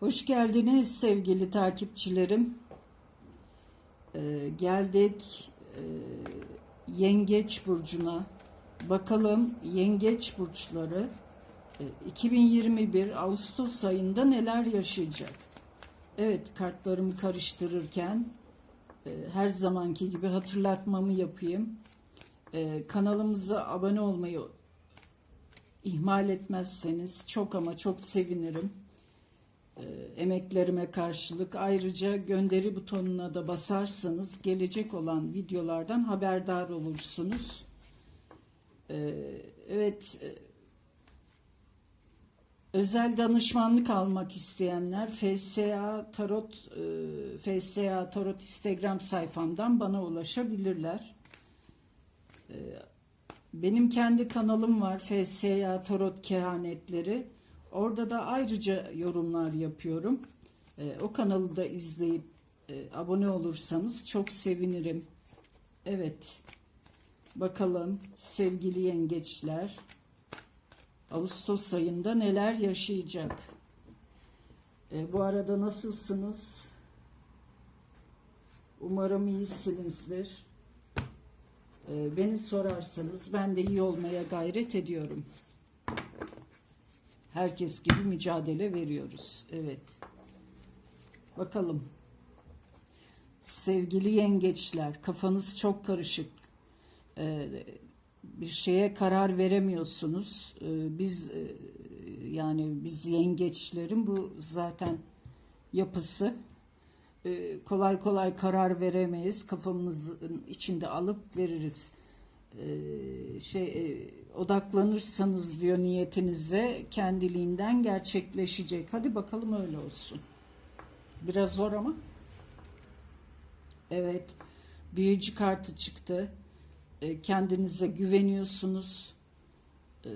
Hoş geldiniz sevgili takipçilerim. Ee, geldik e, Yengeç Burcu'na. Bakalım Yengeç Burçları e, 2021 Ağustos ayında neler yaşayacak? Evet kartlarımı karıştırırken e, her zamanki gibi hatırlatmamı yapayım. E, kanalımıza abone olmayı ihmal etmezseniz çok ama çok sevinirim emeklerime karşılık ayrıca gönderi butonuna da basarsanız gelecek olan videolardan haberdar olursunuz. E, evet e, özel danışmanlık almak isteyenler FSA Tarot e, FSA Tarot Instagram sayfamdan bana ulaşabilirler. E, benim kendi kanalım var FSA Tarot Kehanetleri. Orada da ayrıca yorumlar yapıyorum. E, o kanalı da izleyip e, abone olursanız çok sevinirim. Evet. Bakalım sevgili yengeçler Ağustos ayında neler yaşayacak? E, bu arada nasılsınız? Umarım iyisinizdir. E, beni sorarsanız ben de iyi olmaya gayret ediyorum. Herkes gibi mücadele veriyoruz. Evet. Bakalım. Sevgili yengeçler, kafanız çok karışık. Ee, bir şeye karar veremiyorsunuz. Ee, biz e, yani biz yengeçlerin bu zaten yapısı. Ee, kolay kolay karar veremeyiz. Kafamızın içinde alıp veririz. Ee, şey e, odaklanırsanız diyor niyetinize kendiliğinden gerçekleşecek. Hadi bakalım öyle olsun. Biraz zor ama. Evet. Büyücü kartı çıktı. Ee, kendinize güveniyorsunuz. Ee,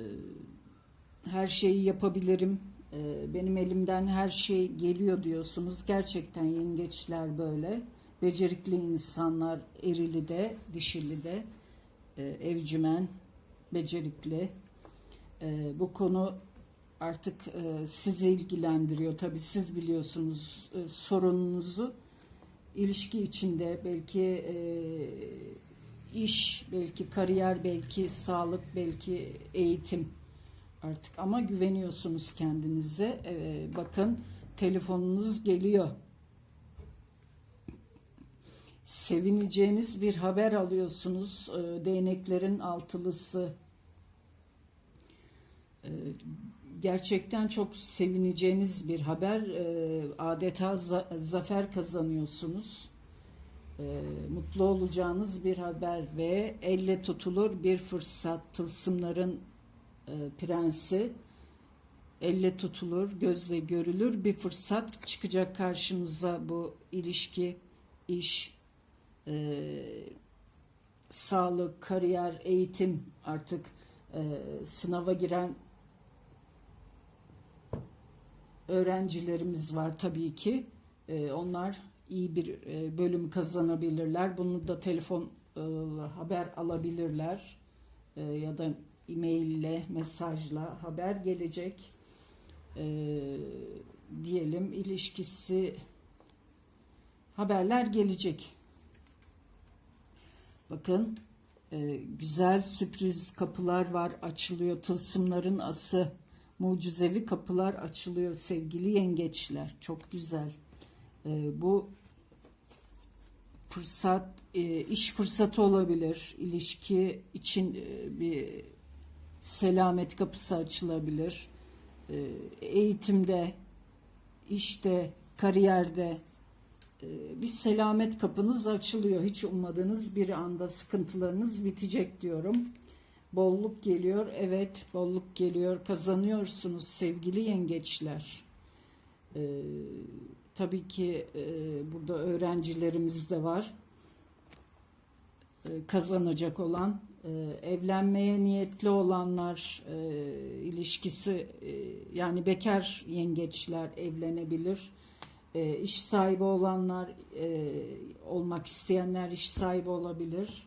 her şeyi yapabilirim. Ee, benim elimden her şey geliyor diyorsunuz. Gerçekten yengeçler böyle. Becerikli insanlar erili de dişili de e, evcimen becerikli. E, bu konu artık e, sizi ilgilendiriyor. Tabii siz biliyorsunuz e, sorununuzu. ilişki içinde belki e, iş, belki kariyer, belki sağlık, belki eğitim artık ama güveniyorsunuz kendinize. E, bakın telefonunuz geliyor. Sevineceğiniz bir haber alıyorsunuz. E, değneklerin altılısı. Gerçekten çok sevineceğiniz bir haber. E, adeta za- zafer kazanıyorsunuz. E, mutlu olacağınız bir haber ve elle tutulur bir fırsat. Tılsımların e, prensi elle tutulur, gözle görülür bir fırsat çıkacak karşınıza bu ilişki, iş, e, sağlık, kariyer, eğitim artık e, sınava giren öğrencilerimiz var tabii ki. E, onlar iyi bir e, bölüm kazanabilirler. Bunu da telefon e, haber alabilirler e, ya da e-maille, mesajla haber gelecek. Diyelim ilişkisi haberler gelecek. Bakın güzel sürpriz kapılar var açılıyor. Tılsımların ası mucizevi kapılar açılıyor sevgili yengeçler. Çok güzel. E, bu fırsat e, iş fırsatı olabilir. İlişki için e, bir selamet kapısı açılabilir. E, eğitimde, işte, kariyerde e, bir selamet kapınız açılıyor. Hiç ummadığınız bir anda sıkıntılarınız bitecek diyorum. Bolluk geliyor. Evet, bolluk geliyor. Kazanıyorsunuz sevgili yengeçler. Ee, tabii ki e, burada öğrencilerimiz de var. Ee, kazanacak olan, e, evlenmeye niyetli olanlar, e, ilişkisi e, yani bekar yengeçler evlenebilir e, iş sahibi olanlar, e, olmak isteyenler iş sahibi olabilir.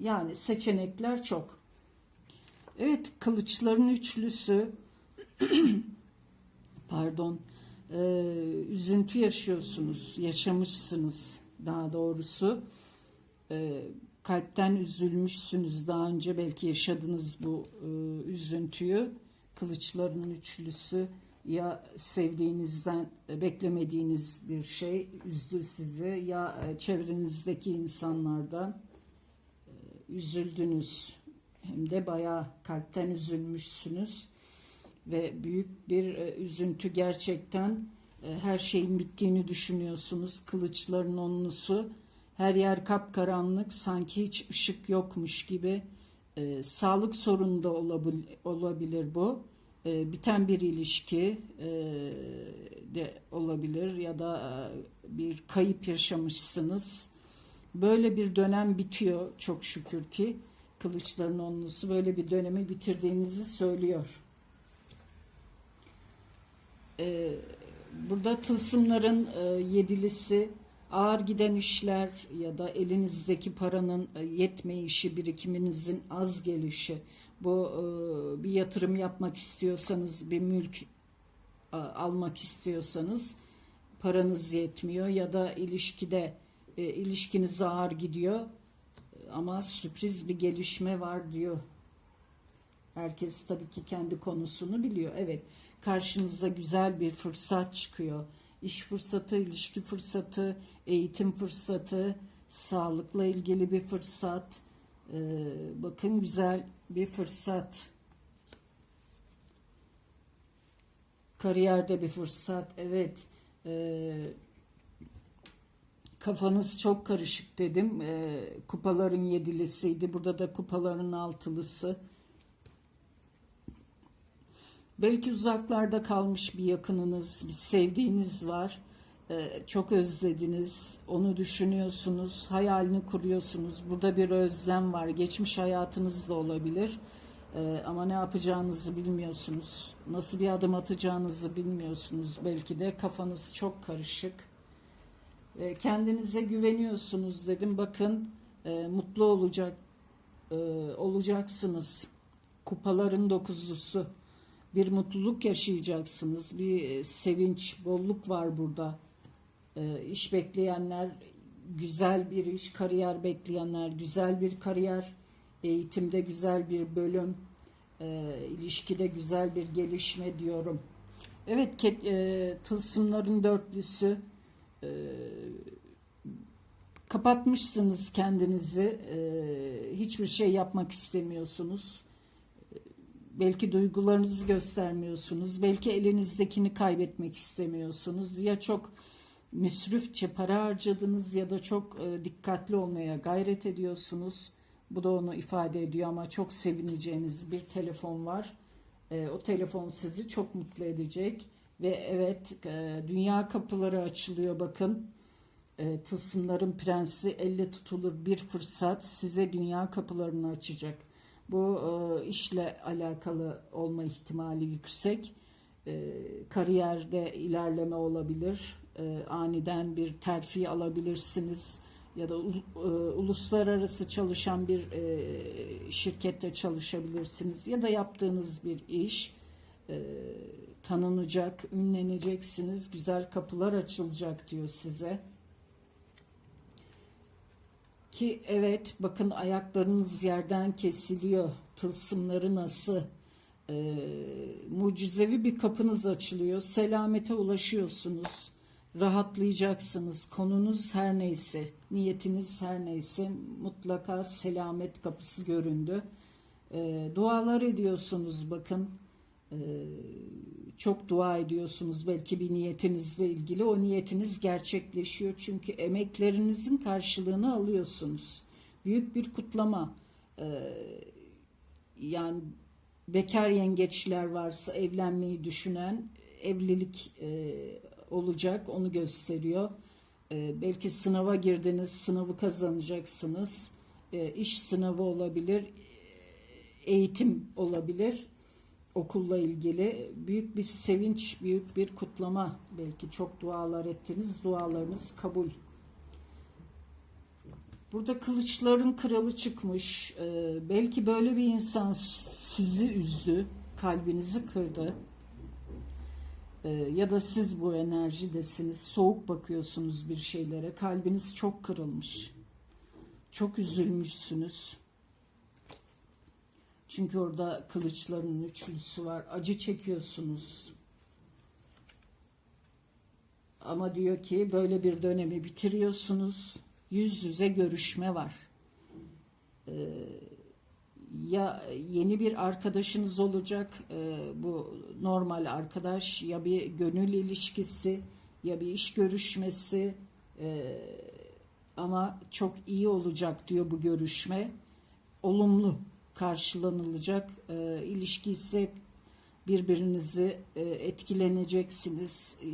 Yani seçenekler çok. Evet, kılıçların üçlüsü pardon e, üzüntü yaşıyorsunuz, yaşamışsınız daha doğrusu. E, kalpten üzülmüşsünüz daha önce belki yaşadınız bu e, üzüntüyü. Kılıçların üçlüsü ya sevdiğinizden e, beklemediğiniz bir şey üzdü sizi ya e, çevrenizdeki insanlardan üzüldünüz. Hem de bayağı kalpten üzülmüşsünüz ve büyük bir e, üzüntü gerçekten e, her şeyin bittiğini düşünüyorsunuz. Kılıçların onlusu her yer kapkaranlık sanki hiç ışık yokmuş gibi e, sağlık sorunu da olabil, olabilir bu. Biten bir ilişki de olabilir ya da bir kayıp yaşamışsınız. Böyle bir dönem bitiyor çok şükür ki kılıçların onlusu böyle bir dönemi bitirdiğinizi söylüyor. Ee, burada tılsımların e, yedilisi ağır giden işler ya da elinizdeki paranın e, yetmeyişi, birikiminizin az gelişi, bu e, bir yatırım yapmak istiyorsanız, bir mülk a- almak istiyorsanız paranız yetmiyor ya da ilişkide e, ilişkiniz ağır gidiyor ama sürpriz bir gelişme var diyor. Herkes tabii ki kendi konusunu biliyor. Evet, karşınıza güzel bir fırsat çıkıyor. İş fırsatı, ilişki fırsatı, eğitim fırsatı, sağlıkla ilgili bir fırsat. Ee, bakın güzel bir fırsat. Kariyerde bir fırsat. Evet. Ee, kafanız çok karışık dedim. Ee, kupaların yedilisiydi. Burada da kupaların altılısı. Belki uzaklarda kalmış bir yakınınız, bir sevdiğiniz var. Ee, çok özlediniz, onu düşünüyorsunuz, hayalini kuruyorsunuz. Burada bir özlem var. Geçmiş hayatınız da olabilir. Ee, ama ne yapacağınızı bilmiyorsunuz. Nasıl bir adım atacağınızı bilmiyorsunuz. Belki de kafanız çok karışık. Ee, kendinize güveniyorsunuz dedim. Bakın e, mutlu olacak e, olacaksınız. Kupaların dokuzlusu bir mutluluk yaşayacaksınız. Bir e, sevinç, bolluk var burada. E, iş bekleyenler, güzel bir iş, kariyer bekleyenler, güzel bir kariyer, eğitimde güzel bir bölüm, e, ilişkide güzel bir gelişme diyorum. Evet, e, tılsımların dörtlüsü. E, kapatmışsınız kendinizi. E, hiçbir şey yapmak istemiyorsunuz belki duygularınızı göstermiyorsunuz. Belki elinizdekini kaybetmek istemiyorsunuz. Ya çok müsrifçe para harcadınız ya da çok e, dikkatli olmaya gayret ediyorsunuz. Bu da onu ifade ediyor ama çok sevineceğiniz bir telefon var. E, o telefon sizi çok mutlu edecek ve evet e, dünya kapıları açılıyor bakın. E, tılsımların prensi elle tutulur bir fırsat size dünya kapılarını açacak. Bu e, işle alakalı olma ihtimali yüksek. Kariyerde ilerleme olabilir. Aniden bir terfi alabilirsiniz. Ya da ul- uluslararası çalışan bir şirkette çalışabilirsiniz. Ya da yaptığınız bir iş e, tanınacak, ünleneceksiniz. Güzel kapılar açılacak diyor size. Ki evet bakın ayaklarınız yerden kesiliyor. Tılsımları nasıl? Ee, mucizevi bir kapınız açılıyor. Selamete ulaşıyorsunuz. Rahatlayacaksınız. Konunuz her neyse, niyetiniz her neyse mutlaka selamet kapısı göründü. Ee, dualar ediyorsunuz bakın. Ee, çok dua ediyorsunuz belki bir niyetinizle ilgili o niyetiniz gerçekleşiyor çünkü emeklerinizin karşılığını alıyorsunuz. Büyük bir kutlama. Ee, yani bekar yengeçler varsa evlenmeyi düşünen evlilik e, olacak onu gösteriyor. Ee, belki sınava girdiniz, sınavı kazanacaksınız. İş sınavı olabilir, eğitim olabilir okulla ilgili büyük bir sevinç, büyük bir kutlama. Belki çok dualar ettiniz, dualarınız kabul. Burada kılıçların kralı çıkmış. Ee, belki böyle bir insan sizi üzdü, kalbinizi kırdı. Ee, ya da siz bu enerjidesiniz, soğuk bakıyorsunuz bir şeylere, kalbiniz çok kırılmış, çok üzülmüşsünüz. Çünkü orada kılıçların üçlüsü var, acı çekiyorsunuz. Ama diyor ki böyle bir dönemi bitiriyorsunuz, yüz yüze görüşme var. Ee, ya yeni bir arkadaşınız olacak e, bu normal arkadaş ya bir gönül ilişkisi ya bir iş görüşmesi e, ama çok iyi olacak diyor bu görüşme olumlu karşılanılacak e, ilişki ise birbirinizi e, etkileneceksiniz. E,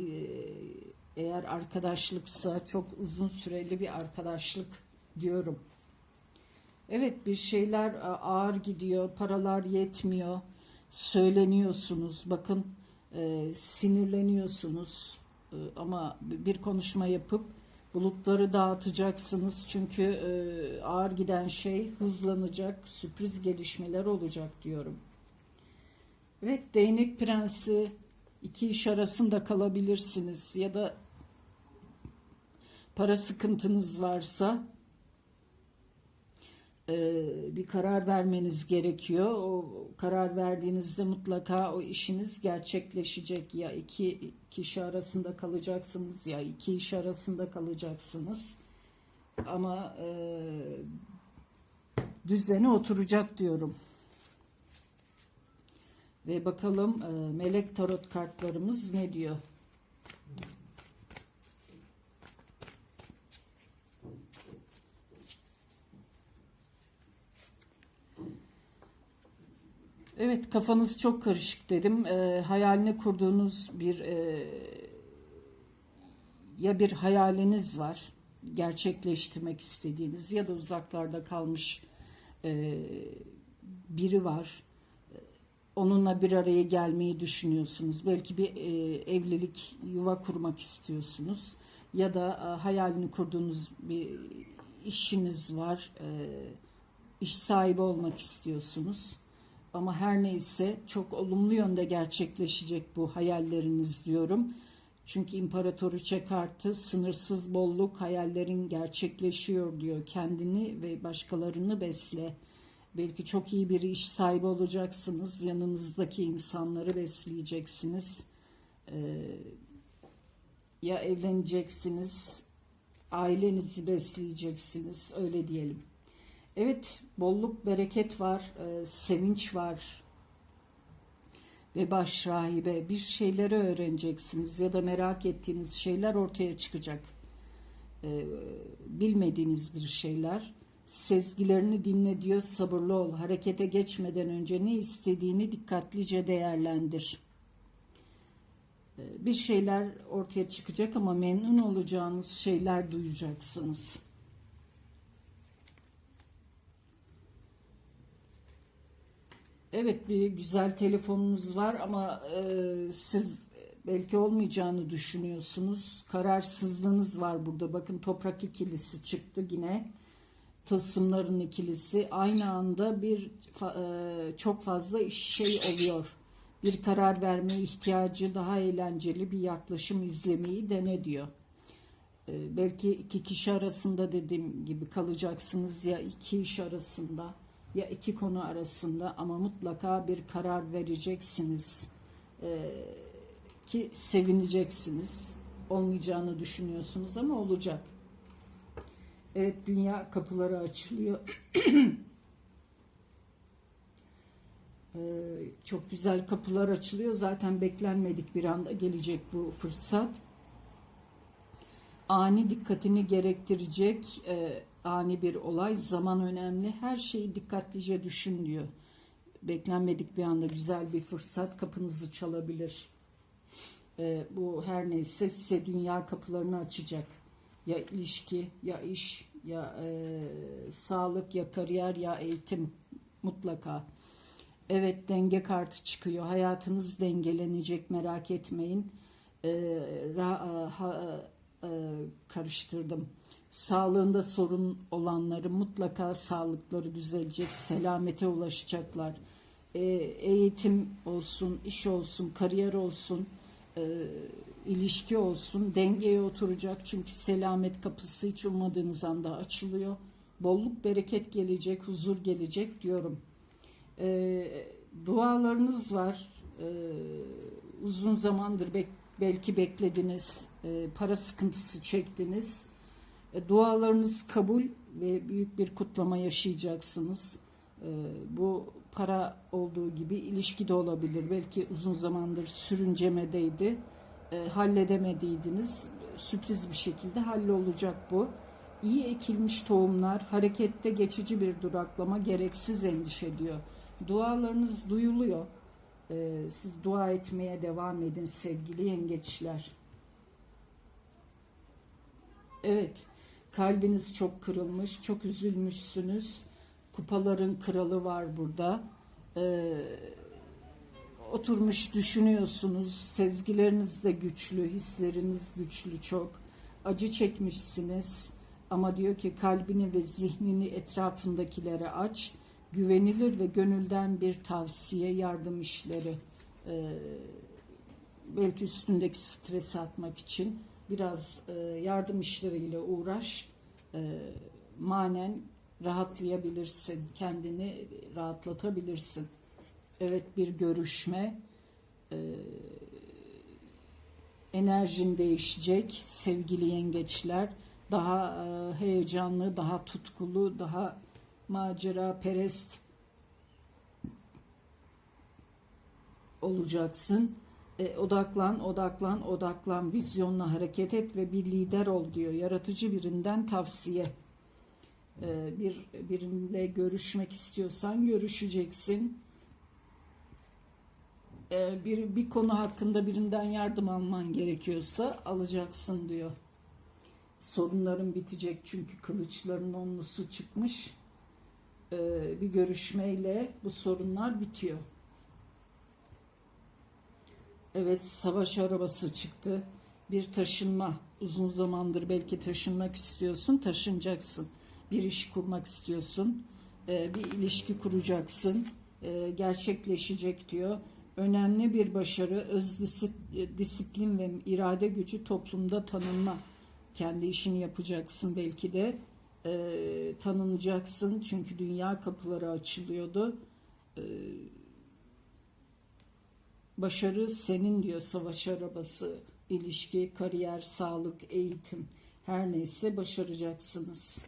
eğer arkadaşlıksa çok uzun süreli bir arkadaşlık diyorum. Evet bir şeyler e, ağır gidiyor, paralar yetmiyor, söyleniyorsunuz, bakın e, sinirleniyorsunuz. E, ama bir konuşma yapıp bulutları dağıtacaksınız çünkü e, ağır giden şey hızlanacak, sürpriz gelişmeler olacak diyorum. Evet değnek prensi iki iş arasında kalabilirsiniz ya da para sıkıntınız varsa bir karar vermeniz gerekiyor. O karar verdiğinizde mutlaka o işiniz gerçekleşecek. Ya iki kişi arasında kalacaksınız ya iki iş arasında kalacaksınız. Ama e, düzene oturacak diyorum. Ve bakalım e, melek tarot kartlarımız ne diyor? Evet kafanız çok karışık dedim. E, hayalini kurduğunuz bir e, ya bir hayaliniz var gerçekleştirmek istediğiniz ya da uzaklarda kalmış e, biri var. Onunla bir araya gelmeyi düşünüyorsunuz. Belki bir e, evlilik, yuva kurmak istiyorsunuz. Ya da e, hayalini kurduğunuz bir işiniz var. E, iş sahibi olmak istiyorsunuz. Ama her neyse çok olumlu yönde gerçekleşecek bu hayalleriniz diyorum. Çünkü imparatoriçe kartı sınırsız bolluk hayallerin gerçekleşiyor diyor. Kendini ve başkalarını besle. Belki çok iyi bir iş sahibi olacaksınız. Yanınızdaki insanları besleyeceksiniz. Ee, ya evleneceksiniz, ailenizi besleyeceksiniz. Öyle diyelim. Evet, bolluk, bereket var, e, sevinç var. Ve baş rahibe bir şeyleri öğreneceksiniz ya da merak ettiğiniz şeyler ortaya çıkacak. E, bilmediğiniz bir şeyler. Sezgilerini dinle diyor, sabırlı ol. Harekete geçmeden önce ne istediğini dikkatlice değerlendir. E, bir şeyler ortaya çıkacak ama memnun olacağınız şeyler duyacaksınız. Evet bir güzel telefonunuz var ama e, siz belki olmayacağını düşünüyorsunuz. Kararsızlığınız var burada. Bakın toprak ikilisi çıktı yine. Tılsımların ikilisi. Aynı anda bir e, çok fazla şey oluyor. Bir karar verme ihtiyacı daha eğlenceli bir yaklaşım izlemeyi dene diyor. E, belki iki kişi arasında dediğim gibi kalacaksınız ya iki iş arasında ya iki konu arasında ama mutlaka bir karar vereceksiniz ee, ki sevineceksiniz. Olmayacağını düşünüyorsunuz ama olacak. Evet dünya kapıları açılıyor. ee, çok güzel kapılar açılıyor. Zaten beklenmedik bir anda gelecek bu fırsat. Ani dikkatini gerektirecek e, ani bir olay, zaman önemli. Her şeyi dikkatlice düşün diyor. Beklenmedik bir anda güzel bir fırsat kapınızı çalabilir. E, bu her neyse size dünya kapılarını açacak. Ya ilişki, ya iş, ya e, sağlık, ya kariyer, ya eğitim mutlaka. Evet denge kartı çıkıyor. Hayatınız dengelenecek merak etmeyin. E, ra, ha, e, karıştırdım Sağlığında sorun olanları mutlaka sağlıkları düzelecek, selamete ulaşacaklar. E, eğitim olsun, iş olsun, kariyer olsun, e, ilişki olsun, dengeye oturacak çünkü selamet kapısı hiç ummadığınız anda açılıyor. Bolluk, bereket gelecek, huzur gelecek diyorum. E, dualarınız var. E, uzun zamandır bek- belki beklediniz, e, para sıkıntısı çektiniz. E, dualarınız kabul ve büyük bir kutlama yaşayacaksınız. E, bu para olduğu gibi ilişki de olabilir. Belki uzun zamandır sürüncemedeydi. E, halledemediydiniz. Sürpriz bir şekilde hallolacak bu. İyi ekilmiş tohumlar, harekette geçici bir duraklama, gereksiz endişe diyor. Dualarınız duyuluyor. Siz dua etmeye devam edin sevgili yengeçler. Evet, kalbiniz çok kırılmış, çok üzülmüşsünüz. Kupaların kralı var burada. Ee, oturmuş düşünüyorsunuz. Sezgileriniz de güçlü, hisleriniz güçlü çok. Acı çekmişsiniz. Ama diyor ki kalbini ve zihnini etrafındakilere aç. Güvenilir ve gönülden bir tavsiye, yardım işleri. Ee, belki üstündeki stresi atmak için biraz e, yardım işleriyle uğraş. E, manen rahatlayabilirsin, kendini rahatlatabilirsin. Evet bir görüşme, e, enerjin değişecek sevgili yengeçler. Daha e, heyecanlı, daha tutkulu, daha macera perest olacaksın. E, odaklan, odaklan, odaklan, vizyonla hareket et ve bir lider ol diyor. Yaratıcı birinden tavsiye. E, bir biriyle görüşmek istiyorsan görüşeceksin. E, bir bir konu hakkında birinden yardım alman gerekiyorsa alacaksın diyor. Sorunların bitecek çünkü kılıçların onlusu çıkmış. E, bir görüşmeyle bu sorunlar bitiyor. Evet savaş arabası çıktı. Bir taşınma. Uzun zamandır belki taşınmak istiyorsun. Taşınacaksın. Bir iş kurmak istiyorsun. Ee, bir ilişki kuracaksın. Ee, gerçekleşecek diyor. Önemli bir başarı, öz disip- disiplin ve irade gücü toplumda tanınma. Kendi işini yapacaksın belki de. Tanınacaksın çünkü dünya kapıları açılıyordu. Ee, Başarı senin diyor savaş arabası, ilişki, kariyer, sağlık, eğitim her neyse başaracaksınız.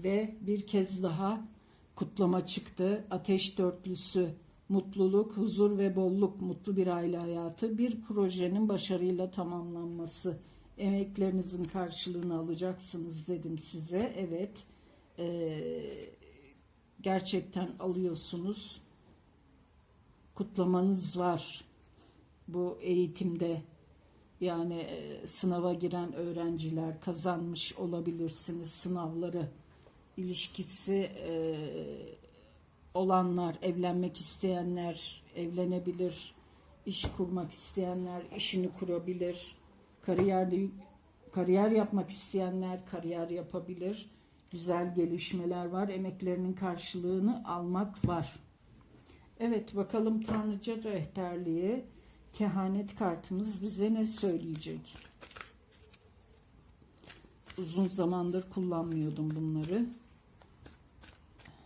Ve bir kez daha kutlama çıktı. Ateş dörtlüsü, mutluluk, huzur ve bolluk, mutlu bir aile hayatı, bir projenin başarıyla tamamlanması. Emeklerinizin karşılığını alacaksınız dedim size. Evet, eee, gerçekten alıyorsunuz kutlamanız var bu eğitimde. Yani e, sınava giren öğrenciler kazanmış olabilirsiniz sınavları. ilişkisi e, olanlar, evlenmek isteyenler evlenebilir. iş kurmak isteyenler işini kurabilir. Kariyerde kariyer yapmak isteyenler kariyer yapabilir. Güzel gelişmeler var. Emeklerinin karşılığını almak var. Evet bakalım Tanrıca rehberliği kehanet kartımız bize ne söyleyecek? Uzun zamandır kullanmıyordum bunları.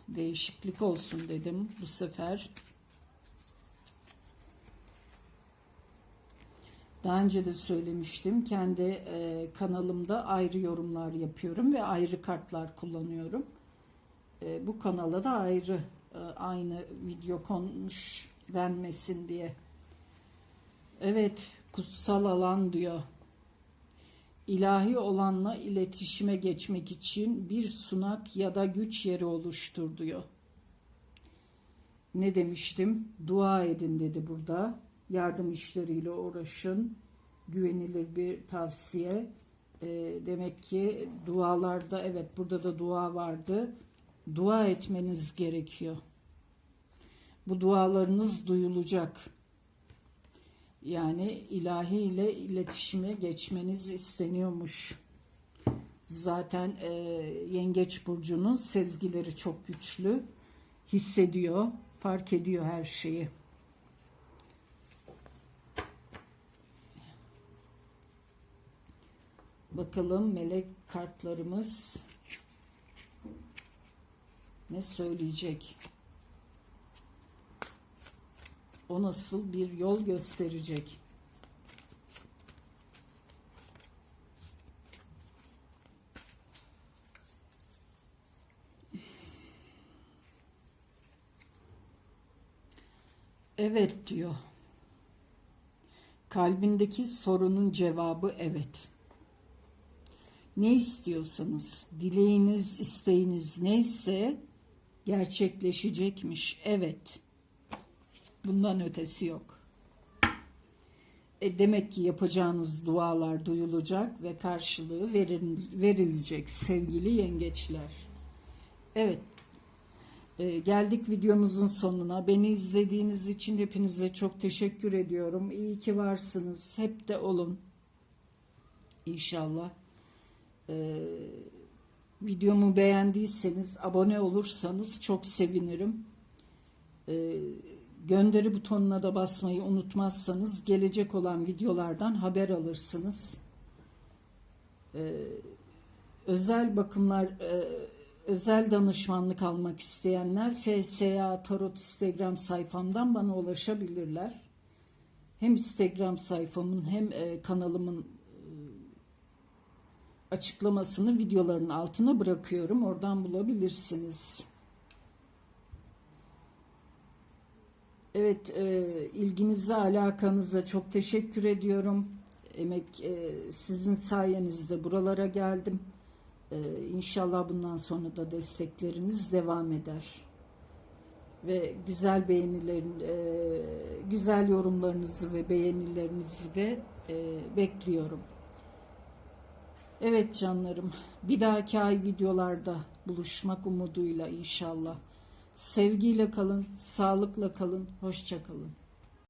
Değişiklik olsun dedim bu sefer. Daha önce de söylemiştim. Kendi e, kanalımda ayrı yorumlar yapıyorum ve ayrı kartlar kullanıyorum. E, bu kanala da ayrı aynı video konmuş denmesin diye. Evet, kutsal alan diyor. İlahi olanla iletişime geçmek için bir sunak ya da güç yeri oluştur diyor. Ne demiştim? Dua edin dedi burada. Yardım işleriyle uğraşın. Güvenilir bir tavsiye. E, demek ki dualarda evet burada da dua vardı dua etmeniz gerekiyor. Bu dualarınız duyulacak. Yani ilahi ile iletişime geçmeniz isteniyormuş. Zaten e, Yengeç Burcu'nun sezgileri çok güçlü. Hissediyor, fark ediyor her şeyi. Bakalım melek kartlarımız ne söyleyecek? O nasıl bir yol gösterecek? Evet diyor. Kalbindeki sorunun cevabı evet. Ne istiyorsanız, dileğiniz, isteğiniz neyse gerçekleşecekmiş. Evet. Bundan ötesi yok. E demek ki yapacağınız dualar duyulacak ve karşılığı verin, verilecek sevgili yengeçler. Evet. E, geldik videomuzun sonuna. Beni izlediğiniz için hepinize çok teşekkür ediyorum. İyi ki varsınız. Hep de olun. İnşallah. E, videomu beğendiyseniz, abone olursanız çok sevinirim. E, gönderi butonuna da basmayı unutmazsanız gelecek olan videolardan haber alırsınız. E, özel bakımlar, e, özel danışmanlık almak isteyenler FSA Tarot Instagram sayfamdan bana ulaşabilirler. Hem Instagram sayfamın hem e, kanalımın açıklamasını videoların altına bırakıyorum. Oradan bulabilirsiniz. Evet, e, ilginize, alakanıza çok teşekkür ediyorum. Emek e, sizin sayenizde buralara geldim. E, inşallah bundan sonra da destekleriniz devam eder. Ve güzel beğenilerin, e, güzel yorumlarınızı ve beğenilerinizi de e, bekliyorum. Evet canlarım, bir dahaki ay videolarda buluşmak umuduyla inşallah. Sevgiyle kalın, sağlıkla kalın, hoşça kalın.